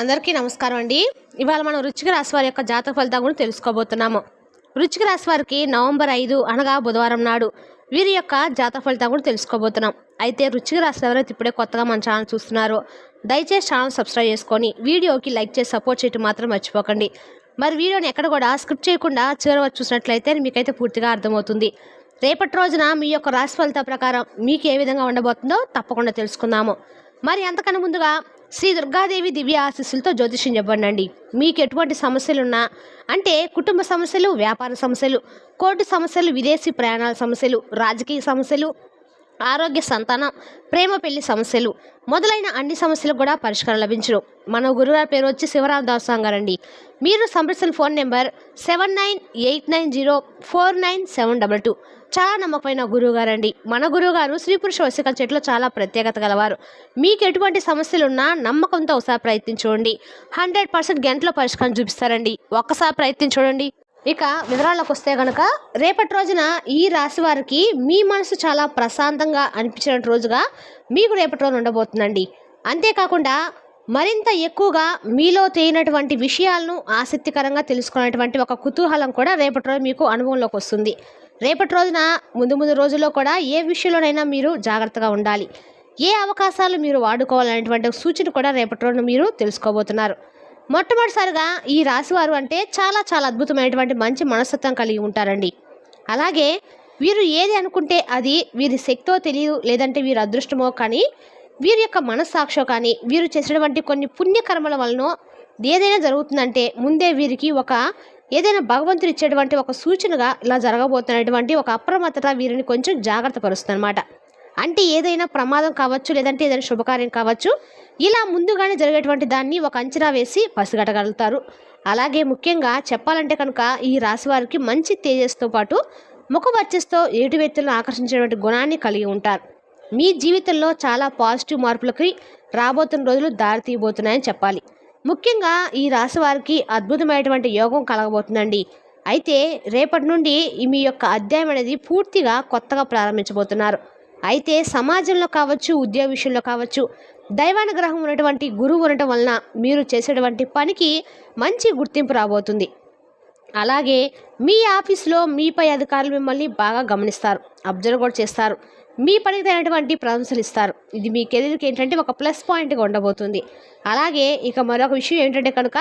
అందరికీ నమస్కారం అండి. ఇవాళ మనం రుచిక రాశి వారి యొక్క జాతక ఫలితాల గురించి తెలుసుకోబోతున్నాము. రుచిక రాశి వారికి నవంబర్ ఐదు అనగా బుధవారం నాడు వీరి యొక్క జాతక ఫలితాల గురించి తెలుసుకోబోతున్నాం. అయితే రుచిక రాశి ఎవరైతే ఇప్పుడే కొత్తగా మన ఛానల్ చూస్తున్నారో. దయచేసి ఛానల్ సబ్స్క్రైబ్ చేసుకొని వీడియోకి లైక్ చేసి సపోర్ట్ చేయటం మాత్రం మర్చిపోకండి. మరి వీడియోని ఎక్కడ కూడా స్క్రిప్ట్ చేయకుండా చివరి చూసినట్లయితే మీకైతే పూర్తిగా అర్థమవుతుంది. రేపటి రోజున మీ యొక్క రాశి ఫలితాల ప్రకారం మీకు ఏ విధంగా ఉండబోతుందో తప్పకుండా తెలుసుకుందాము. మరి అంతకన్నా ముందుగా శ్రీ దుర్గాదేవి దివ్య ఆశీస్సులతో జ్యోతిష్యం చెప్పండి మీకు ఎటువంటి సమస్యలున్నా అంటే కుటుంబ సమస్యలు వ్యాపార సమస్యలు కోర్టు సమస్యలు విదేశీ ప్రయాణాల సమస్యలు రాజకీయ సమస్యలు ఆరోగ్య సంతానం ప్రేమ పెళ్ళి సమస్యలు. మొదలైన అన్ని సమస్యలకు కూడా పరిష్కారం లభించరు మన గురుగారి పేరు వచ్చి శివరాం దాసాం గారండి మీరు సంప్రదించిన phone number seven nine eight nine zero four nine seven double two. చాలా నమ్మకమైన గురువు గారండి మన గురువు గారు స్త్రీ పురుష వశికల చెట్లు చాలా ప్రత్యేకత గలవారు. మీకు ఎటువంటి సమస్యలున్నా నమ్మకంతో ఒకసారి ప్రయత్నించుకోండి హండ్రెడ్ పర్సెంట్ గంటలో పరిష్కారం చూపిస్తారండి. ఒక్కసారి ప్రయత్నించండి. ఇక వివరాలకు వస్తే గనక రేపటి రోజున ఈ రాశి వారికి మీ మనసు చాలా ప్రశాంతంగా అనిపించిన రోజుగా మీకు రేపటి రోజు ఉండబోతుందండి. అంతేకాకుండా మరింత ఎక్కువగా మీలో తేలినటువంటి విషయాలను ఆసక్తికరంగా తెలుసుకునేటువంటి ఒక కుతూహలం కూడా రేపటి రోజు మీకు అనుభవంలోకి వస్తుంది. రేపటి రోజున ముందు ముందు రోజుల్లో కూడా ఏ విషయంలోనైనా మీరు జాగ్రత్తగా ఉండాలి. ఏ అవకాశాలు మీరు వాడుకోవాలనేటువంటి సూచన కూడా రేపటి రోజున మీరు తెలుసుకోబోతున్నారు. మొట్టమొదటిసారిగా ఈ రాశివారు అంటే చాలా చాలా అద్భుతమైనటువంటి మంచి మనస్తత్వం కలిగి ఉంటారండి. అలాగే వీరు ఏది అనుకుంటే అది వీరి శక్తో తెలియదు లేదంటే వీరి అదృష్టమో కానీ వీరి యొక్క మనస్సాక్షో కానీ వీరు చేసినటువంటి కొన్ని పుణ్యకర్మల వలన ఏదైనా జరుగుతుందంటే ముందే వీరికి ఒక ఏదైనా భగవంతుడు ఇచ్చేటువంటి ఒక సూచనగా ఇలా జరగబోతున్నటువంటి ఒక అప్రమత్తత వీరిని కొంచెం జాగ్రత్త పరుస్తుంది అనమాట అంటే ఏదైనా ప్రమాదం కావచ్చు లేదంటే ఏదైనా శుభకార్యం కావచ్చు ఇలా ముందుగానే జరిగేటువంటి దాన్ని ఒక అంచనా వేసి పసిగట్టగలుగుతారు. అలాగే ముఖ్యంగా చెప్పాలంటే కనుక ఈ రాశి వారికి మంచి తేజస్తో పాటు ముఖ వర్చస్తో ఏటు వ్యక్తులను ఆకర్షించేటువంటి గుణాన్ని కలిగి ఉంటారు. మీ జీవితంలో చాలా పాజిటివ్ మార్పులకి రాబోతున్న రోజులు దారి తీయబోతున్నాయని చెప్పాలి. ముఖ్యంగా ఈ రాశి వారికి అద్భుతమైనటువంటి యోగం కలగబోతుందండి. అయితే రేపటి నుండి మీ యొక్క అధ్యాయం అనేది పూర్తిగా కొత్తగా ప్రారంభించబోతున్నారు. అయితే సమాజంలో కావచ్చు ఉద్యోగ విషయంలో కావచ్చు దైవానుగ్రహం ఉన్నటువంటి గురువు ఉండటం వలన మీరు చేసేటువంటి పనికి మంచి గుర్తింపు రాబోతుంది. అలాగే మీ ఆఫీస్లో మీపై అధికారులు మిమ్మల్ని బాగా గమనిస్తారు. అబ్జర్వ్ కూడా చేస్తారు. మీ పనికి తగినటువంటి ప్రశంసలు ఇస్తారు. ఇది మీ కెరీర్కి ఏంటంటే ఒక ప్లస్ పాయింట్గా ఉండబోతుంది. అలాగే ఇక మరొక విషయం ఏంటంటే కనుక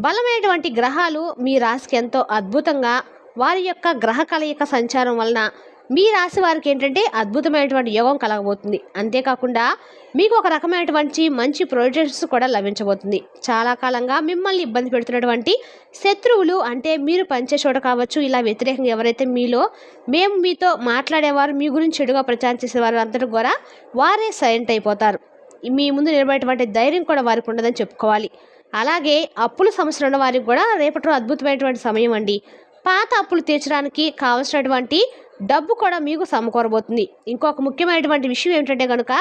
బలమైనటువంటి గ్రహాలు మీ రాశికి ఎంతో అద్భుతంగా వారి యొక్క గ్రహ కలయిక సంచారం వలన మీ రాశి వారికి ఏంటంటే అద్భుతమైనటువంటి యోగం కలగబోతుంది. అంతేకాకుండా మీకు ఒక రకమైనటువంటి మంచి ప్రొజెక్ట్స్ కూడా లభించబోతుంది. చాలా కాలంగా మిమ్మల్ని ఇబ్బంది పెడుతున్నటువంటి శత్రువులు అంటే మీరు పనిచే చోట కావచ్చు ఇలా వ్యతిరేకంగా ఎవరైతే మీలో మేము మీతో మాట్లాడేవారు మీ గురించి చెడుగా ప్రచారం చేసేవారు అంతటి కూడా వారే సైలెంట్ అయిపోతారు. మీ ముందు నిలబడేటువంటి ధైర్యం కూడా వారికి ఉండదని చెప్పుకోవాలి. అలాగే అప్పుల సమస్యలు ఉన్న వారికి కూడా రేపటి అద్భుతమైనటువంటి సమయం అండి. పాత అప్పులు తీర్చడానికి కావలసినటువంటి డబ్బు కూడా మీకు సమకూరబోతుంది. ఇంకొక ముఖ్యమైనటువంటి విషయం ఏమిటంటే కనుక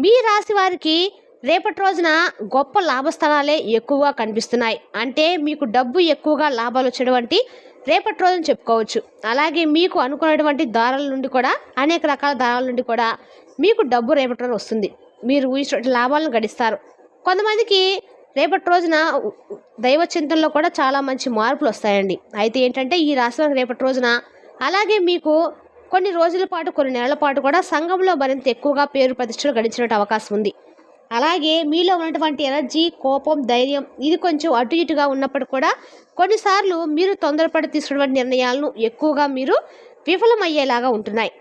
మీ రాశి వారికి రేపటి రోజున గొప్ప లాభస్థానాలే ఎక్కువగా కనిపిస్తున్నాయి. అంటే మీకు డబ్బు ఎక్కువగా లాభాలు వచ్చేటువంటి రేపటి రోజున చెప్పుకోవచ్చు. అలాగే మీకు అనుకున్నటువంటి దారాల నుండి కూడా అనేక రకాల దారాల నుండి కూడా మీకు డబ్బు రేపటి రోజు వస్తుంది. మీరు ఊహించిన లాభాలను గడిస్తారు. కొంతమందికి రేపటి రోజున దైవ చింతనలో కూడా చాలా మంచి మార్పులు వస్తాయండి. అయితే ఏంటంటే ఈ రాశివారికి రేపటి రోజున అలాగే మీకు కొన్ని రోజుల పాటు కొన్ని నెలల పాటు కూడా సంఘంలో మరింత ఎక్కువగా పేరు ప్రతిష్టలు గడించినట్టు అవకాశం ఉంది. అలాగే మీలో ఉన్నటువంటి ఎనర్జీ కోపం ధైర్యం ఇది కొంచెం అటు ఇటుగా ఉన్నప్పుడు కూడా కొన్నిసార్లు మీరు తొందరపడి తీసుకున్నటువంటి నిర్ణయాలను ఎక్కువగా మీరు విఫలమయ్యేలాగా ఉంటున్నాయి.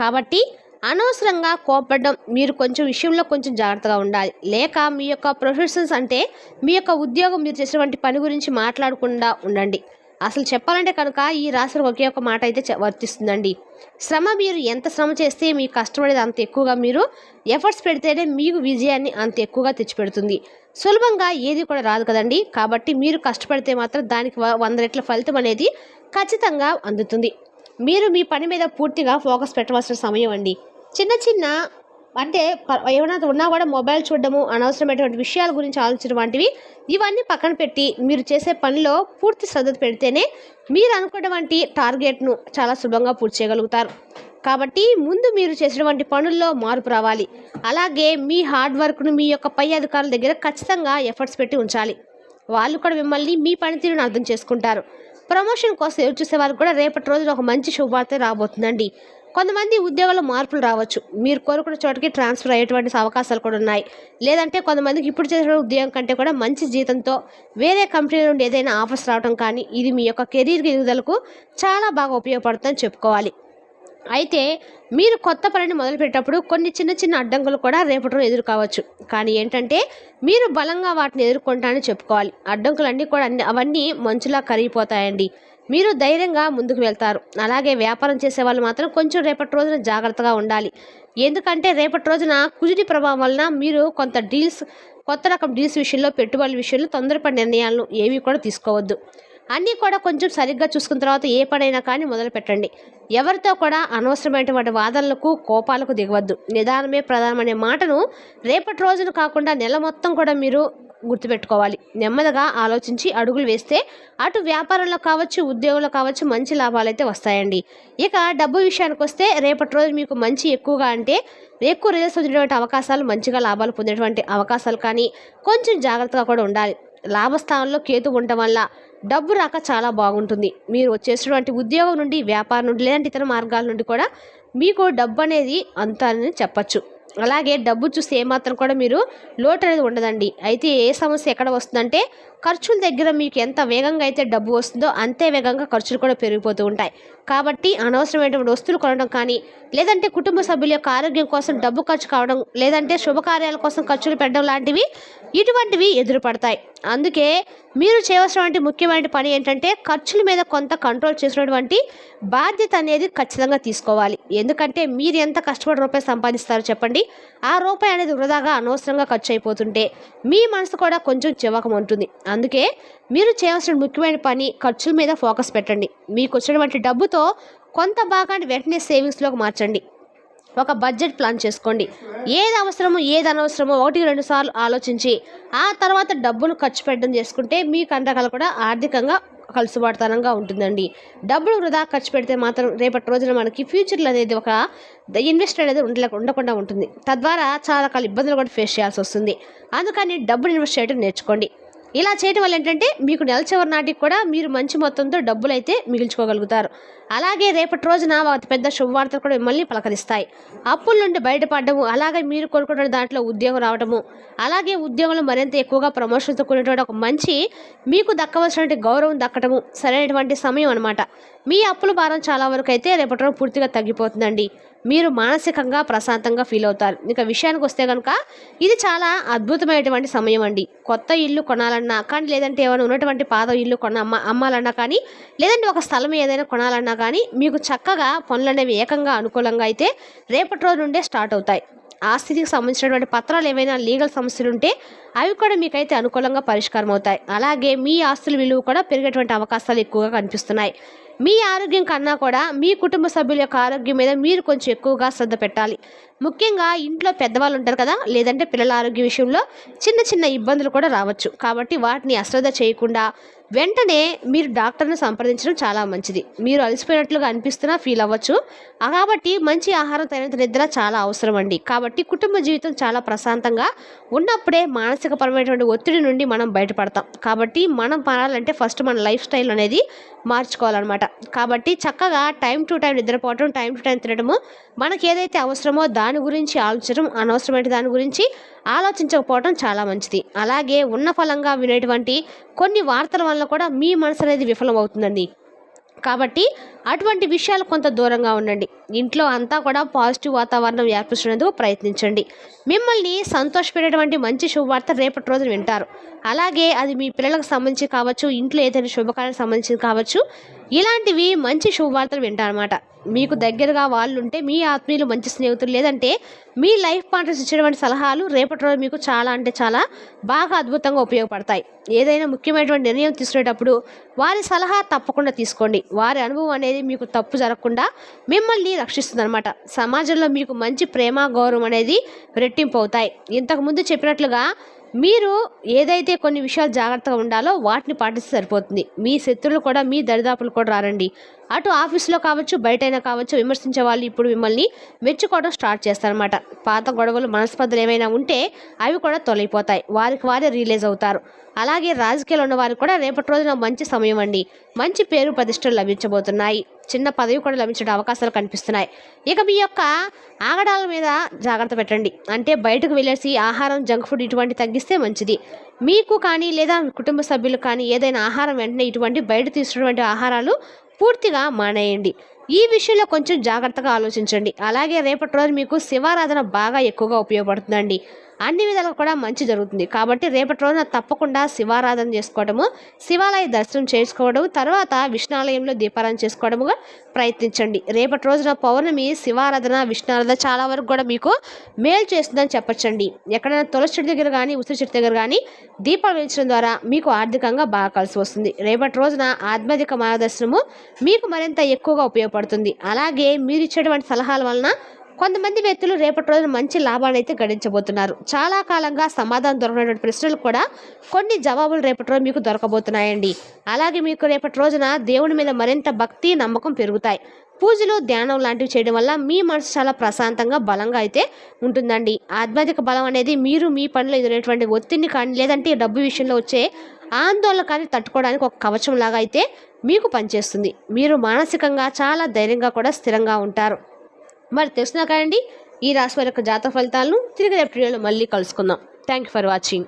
కాబట్టి అనవసరంగా కోపడడం మీరు కొంచెం విషయంలో కొంచెం జాగ్రత్తగా ఉండాలి. లేక మీ యొక్క ప్రొఫెషన్స్ అంటే మీ యొక్క ఉద్యోగం మీరు చేసినటువంటి పని గురించి మాట్లాడకుండా ఉండండి. అసలు చెప్పాలంటే కనుక ఈ రాశిలో ఒకే ఒక మాట అయితే వర్తిస్తుందండి. శ్రమ మీరు ఎంత శ్రమ చేస్తే మీ కష్టపడేది అంత ఎక్కువగా మీరు ఎఫర్ట్స్ పెడితేనే మీకు విజయాన్ని అంత ఎక్కువగా తెచ్చిపెడుతుంది. సులభంగా ఏది కూడా రాదు కదండి. కాబట్టి మీరు కష్టపడితే మాత్రం దానికి వ- వంద రెట్ల ఫలితం అనేది ఖచ్చితంగా అందుతుంది. మీరు మీ పని మీద పూర్తిగా ఫోకస్ పెట్టవలసిన సమయం అండి. చిన్న చిన్న అంటే ఏమైనా ఉన్నా కూడా మొబైల్ చూడడము అనవసరమైనటువంటి విషయాల గురించి ఆలోచించడం వంటివి ఇవన్నీ పక్కన పెట్టి మీరు చేసే పనిలో పూర్తి శ్రద్ధ పెడితేనే మీరు అనుకున్నటువంటి టార్గెట్ను చాలా సులభంగా పూర్తి చేయగలుగుతారు. కాబట్టి ముందు మీరు చేసినటువంటి పనుల్లో మార్పు రావాలి. అలాగే మీ హార్డ్ వర్క్ను మీ యొక్క పై అధికారుల దగ్గర ఖచ్చితంగా ఎఫర్ట్స్ పెట్టి ఉంచాలి. వాళ్ళు కూడా మిమ్మల్ని మీ పనితీరును అర్థం చేసుకుంటారు. ప్రమోషన్ కోసం ఎదురు చూసే వారికి కూడా రేపటి రోజున ఒక మంచి శుభవార్త రాబోతుందండి. కొంతమంది ఉద్యోగాల్లో మార్పులు రావచ్చు. మీరు కోరుకున్న చోటకి ట్రాన్స్ఫర్ అయ్యేటువంటి అవకాశాలు కూడా ఉన్నాయి. లేదంటే కొంతమందికి ఇప్పుడు చేసిన ఉద్యోగం కంటే కూడా మంచి జీతంతో వేరే కంపెనీ నుండి ఏదైనా ఆఫర్స్ రావడం కానీ ఇది మీ యొక్క కెరీర్ ఎదుగుదలకు చాలా బాగా ఉపయోగపడుతుందని చెప్పుకోవాలి. అయితే మీరు కొత్త పనిని మొదలుపెట్టేటప్పుడు కొన్ని చిన్న చిన్న అడ్డంకులు కూడా రేపటి రోజు ఎదురు కావచ్చు. కానీ ఏంటంటే మీరు బలంగా వాటిని ఎదుర్కొంటానని చెప్పుకోవాలి. అడ్డంకులన్నీ కూడా అన్ని అవన్నీ మంచులా కరిగిపోతాయండి. మీరు ధైర్యంగా ముందుకు వెళ్తారు. అలాగే వ్యాపారం చేసే వాళ్ళు మాత్రం కొంచెం రేపటి రోజున జాగ్రత్తగా ఉండాలి. ఎందుకంటే రేపటి రోజున కుజిటి ప్రభావం వలన మీరు కొంత డీల్స్ కొత్త రకం డీల్స్ విషయంలో పెట్టుబడుల విషయంలో తొందరపడి నిర్ణయాలను ఏవి కూడా తీసుకోవద్దు. అన్నీ కూడా కొంచెం సరిగ్గా చూసుకున్న తర్వాత ఏ పనైనా కానీ మొదలు పెట్టండి. ఎవరితో కూడా అనవసరమైనటువంటి వాదనలకు కోపాలకు దిగవద్దు. నిదానమే ప్రధానమనే మాటను రేపటి రోజున కాకుండా నెల మొత్తం కూడా మీరు గుర్తుపెట్టుకోవాలి. నెమ్మదిగా ఆలోచించి అడుగులు వేస్తే అటు వ్యాపారంలో కావచ్చు ఉద్యోగంలో కావచ్చు మంచి లాభాలు అయితే వస్తాయండి. ఇక డబ్బు విషయానికి వస్తే రేపటి రోజు మీకు మంచి ఎక్కువగా అంటే ఎక్కువ రిజల్ట్స్ వచ్చేటువంటి అవకాశాలు మంచిగా లాభాలు పొందేటువంటి అవకాశాలు కానీ కొంచెం జాగ్రత్తగా కూడా ఉండాలి. లాభస్థానంలో కేతు ఉండటం వల్ల డబ్బు రాక చాలా బాగుంటుంది. మీరు వచ్చేసినటువంటి ఉద్యోగం నుండి వ్యాపారం నుండి లేదంటే ఇతర మార్గాల నుండి కూడా మీకు డబ్బు అనేది అంత అని చెప్పచ్చు. అలాగే డబ్బు చూస్తే ఏమాత్రం కూడా మీరు లోటు అనేది ఉండదండి. అయితే ఏ సమస్య ఎక్కడ వస్తుందంటే ఖర్చుల దగ్గర మీకు ఎంత వేగంగా అయితే డబ్బు వస్తుందో అంతే వేగంగా ఖర్చులు కూడా పెరిగిపోతూ ఉంటాయి. కాబట్టి అనవసరమైనటువంటి వస్తువులు కొనడం కానీ లేదంటే కుటుంబ సభ్యుల యొక్క ఆరోగ్యం కోసం డబ్బు ఖర్చు కావడం లేదంటే శుభకార్యాల కోసం ఖర్చులు పెట్టడం లాంటివి ఇటువంటివి ఎదురుపడతాయి. అందుకే మీరు చేయవలసినటువంటి ముఖ్యమైన పని ఏంటంటే ఖర్చుల మీద కొంత కంట్రోల్ చేసినటువంటి బాధ్యత అనేది ఖచ్చితంగా తీసుకోవాలి. ఎందుకంటే మీరు ఎంత కష్టపడి రూపాయి సంపాదిస్తారో చెప్పండి. ఆ రూపాయి అనేది వృధాగా అనవసరంగా ఖర్చు అయిపోతుంటే మీ మనసు కూడా కొంచెం చివకం ఉంటుంది అందుకే మీరు చేయవలసిన ముఖ్యమైన పని ఖర్చుల మీద ఫోకస్ పెట్టండి. మీకు వచ్చినటువంటి డబ్బుతో కొంత భాగాన్ని వెంటనే సేవింగ్స్లోకి మార్చండి. ఒక బడ్జెట్ ప్లాన్ చేసుకోండి. ఏది అవసరమో ఏది అనవసరమో ఒకటి రెండు సార్లు ఆలోచించి ఆ తర్వాత డబ్బులు ఖర్చు పెట్టడం చేసుకుంటే మీకు అంతకాల కూడా ఆర్థికంగా కలుసుబాటుతనంగా ఉంటుందండి. డబ్బులు వృధా ఖర్చు పెడితే మాత్రం రేపటి రోజున మనకి ఫ్యూచర్లో అనేది ఒక ఇన్వెస్ట్ అనేది ఉండలేక ఉండకుండా ఉంటుంది. తద్వారా చాలా రకాల ఇబ్బందులు కూడా ఫేస్ చేయాల్సి వస్తుంది. అందుకని డబ్బులు ఇన్వెస్ట్ చేయడం నేర్చుకోండి. ఇలా చేయడం వల్ల ఏంటంటే మీకు నెల చివరి నాటికి కూడా మీరు మంచి మొత్తంతో డబ్బులు అయితే మిగిల్చుకోగలుగుతారు. అలాగే రేపటి రోజున అతి పెద్ద శుభవార్తలు కూడా మిమ్మల్ని పలకరిస్తాయి. అప్పుల నుండి బయటపడము అలాగే మీరు కోరుకున్న దాంట్లో ఉద్యోగం రావడము అలాగే ఉద్యోగంలో మరింత ఎక్కువగా ప్రమోషన్తో కూడినటువంటి ఒక మంచి మీకు దక్కవలసినటువంటి గౌరవం దక్కటము సరైనటువంటి సమయం అనమాట మీ అప్పుల భారం చాలా వరకు అయితే రేపటి రోజు పూర్తిగా తగ్గిపోతుందండి. మీరు మానసికంగా ప్రశాంతంగా ఫీల్ అవుతారు. ఇంకా విషయానికి వస్తే కనుక ఇది చాలా అద్భుతమైనటువంటి సమయం అండి. కొత్త ఇల్లు కొనాలన్నా కానీ లేదంటే ఏమైనా ఉన్నటువంటి పాత ఇల్లు కొన అమ్మాలన్నా కానీ లేదంటే ఒక స్థలం ఏదైనా కొనాలన్నా కానీ మీకు చక్కగా పనులు అనేవి ఏకంగా అనుకూలంగా అయితే రేపటి రోజు నుండే స్టార్ట్ అవుతాయి. ఆస్తికి సంబంధించినటువంటి పత్రాలు ఏవైనా లీగల్ సమస్యలు ఉంటే అవి కూడా మీకైతే అనుకూలంగా పరిష్కారం అవుతాయి. అలాగే మీ ఆస్తుల విలువ కూడా పెరిగేటువంటి అవకాశాలు ఎక్కువగా కనిపిస్తున్నాయి. మీ ఆరోగ్యం కన్నా కూడా మీ కుటుంబ సభ్యుల యొక్క ఆరోగ్యం మీద మీరు కొంచెం ఎక్కువగా శ్రద్ధ పెట్టాలి. ముఖ్యంగా ఇంట్లో పెద్దవాళ్ళు ఉంటారు కదా లేదంటే పిల్లల ఆరోగ్య విషయంలో చిన్న చిన్న ఇబ్బందులు కూడా రావచ్చు. కాబట్టి వాటిని అశ్రద్ధ చేయకుండా వెంటనే మీరు డాక్టర్ను సంప్రదించడం చాలా మంచిది. మీరు అలసిపోయినట్లుగా అనిపిస్తున్నా ఫీల్ అవ్వచ్చు. కాబట్టి మంచి ఆహారం తగినంత నిద్ర చాలా అవసరం అండి. కాబట్టి కుటుంబ జీవితం చాలా ప్రశాంతంగా ఉన్నప్పుడే మానసిక పరమైనటువంటి ఒత్తిడి నుండి మనం బయటపడతాం. కాబట్టి మనం మారాలంటే ఫస్ట్ మన లైఫ్ స్టైల్ అనేది మార్చుకోవాలన్నమాట. కాబట్టి చక్కగా టైం టు టైం నిద్రపోవటం టైం టు టైం తినడము మనకి ఏదైతే అవసరమో దాని గురించి ఆలోచించడం అనవసరమైన దాని గురించి ఆలోచించకపోవడం చాలా మంచిది. అలాగే ఉన్న ఫలంగా వినేటువంటి కొన్ని వార్తల వల్ల కూడా మీ మనసు అనేది విఫలం అవుతుందండి కాబట్టి అటువంటి విషయాలు కొంత దూరంగా ఉండండి. ఇంట్లో అంతా కూడా పాజిటివ్ వాతావరణం ఏర్పరచుకునేందుకు ప్రయత్నించండి. మిమ్మల్ని సంతోషపెట్టేటువంటి మంచి శుభవార్త రేపటి రోజున వింటారు. అలాగే అది మీ పిల్లలకు సంబంధించి కావచ్చు ఇంట్లో ఏదైనా శుభకార్యానికి సంబంధించి కావచ్చు ఇలాంటివి మంచి శుభవార్తలు వింటారన్నమాట. మీకు దగ్గరగా వాళ్ళు ఉంటే మీ ఆత్మీయులు మంచి స్నేహితులు లేదంటే మీ లైఫ్ పార్ట్నర్స్ ఇచ్చేటువంటి సలహాలు రేపటి రోజు మీకు చాలా అంటే చాలా బాగా అద్భుతంగా ఉపయోగపడతాయి. ఏదైనా ముఖ్యమైనటువంటి నిర్ణయం తీసుకునేటప్పుడు వారి సలహా తప్పకుండా తీసుకోండి. వారి అనుభవం అనేది మీకు తప్పు జరగకుండా మిమ్మల్ని రక్షిస్తుంది అనమాట సమాజంలో మీకు మంచి ప్రేమ గౌరవం అనేది రెట్టింపు అవుతాయి. ఇంతకుముందు చెప్పినట్లుగా మీరు ఏదైతే కొన్ని విషయాలు జాగ్రత్తగా ఉండాలో వాటిని పాటిస్తే సరిపోతుంది. మీ శత్రువులు కూడా మీ దరిదాపులు కూడా రారండి. అటు ఆఫీస్లో కావచ్చు బయటైనా కావచ్చు విమర్శించే వాళ్ళు ఇప్పుడు మిమ్మల్ని మెచ్చుకోవడం స్టార్ట్ చేస్తారనమాట పాత గొడవలు మనస్పర్ధలు ఏమైనా ఉంటే అవి కూడా తొలగిపోతాయి. వారికి వారే రిలీజ్ అవుతారు. అలాగే రాజకీయాలు ఉన్న వారికి కూడా రేపటి రోజున మంచి సమయం అండి. మంచి పేరు ప్రతిష్టలు లభించబోతున్నాయి. చిన్న పదవి కూడా లభించే అవకాశాలు కనిపిస్తున్నాయి. ఇక మీ యొక్క ఆగడాల మీద జాగ్రత్త పెట్టండి. అంటే బయటకు వెళ్ళేసి ఆహారం జంక్ ఫుడ్ ఇటువంటి తగ్గిస్తే మంచిది. మీకు కానీ లేదా కుటుంబ సభ్యులు కానీ ఏదైనా ఆహారం వెంటనే ఇటువంటి బయట తీసుకున్నటువంటి ఆహారాలు పూర్తిగా మానేయండి. ఈ విషయంలో కొంచెం జాగ్రత్తగా ఆలోచించండి. అలాగే రేపటి రోజు మీకు శివారాధన బాగా ఎక్కువగా ఉపయోగపడుతుందండి. అన్ని విధాలుగా కూడా మంచి జరుగుతుంది. కాబట్టి రేపటి రోజున తప్పకుండా శివారాధన చేసుకోవడము శివాలయ దర్శనం చేసుకోవడం తర్వాత విష్ణాలయంలో దీపారాధన చేసుకోవడముగా ప్రయత్నించండి. రేపటి రోజున పౌర్ణమి శివారాధన విష్ణారాధన చాలా వరకు కూడా మీకు మేలు చేస్తుందని చెప్పచ్చండి. ఎక్కడైనా తులసి చెట్టు దగ్గర కానీ ఉసిరి చెట్టు దగ్గర కానీ దీపాలు వెలిగించడం ద్వారా మీకు ఆర్థికంగా బాగా కలిసి వస్తుంది. రేపటి రోజున ఆధ్యాత్మిక మార్గదర్శనము మీకు మరింత ఎక్కువగా ఉపయోగపడుతుంది. అలాగే మీరు ఇచ్చేటువంటి సలహాల వలన కొంతమంది వ్యక్తులు రేపటి రోజున మంచి లాభాన్ని అయితే గడించబోతున్నారు చాలా కాలంగా సమాధానం దొరకనటువంటి ప్రశ్నలు కూడా కొన్ని జవాబులు రేపటి రోజు మీకు దొరకబోతున్నాయండి. అలాగే మీకు రేపటి రోజున దేవుని మీద మరింత భక్తి నమ్మకం పెరుగుతాయి. పూజలు ధ్యానం లాంటివి చేయడం వల్ల మీ మనసు చాలా ప్రశాంతంగా బలంగా అయితే ఉంటుందండి. ఆధ్యాత్మిక బలం అనేది మీరు మీ పనిలో ఎదురైనటువంటి ఒత్తిడిని కానీ లేదంటే డబ్బు విషయంలో వచ్చే ఆందోళన కానీ తట్టుకోవడానికి ఒక కవచం లాగా అయితే మీకు పనిచేస్తుంది. మీరు మానసికంగా చాలా ధైర్యంగా కూడా స్థిరంగా ఉంటారు. మరి తెలిసిన కదండి ఈ రాశి వారి యొక్క జాతక ఫలితాలను తిరిగి రేపు మళ్ళీ కలుసుకుందాం. Thank you for watching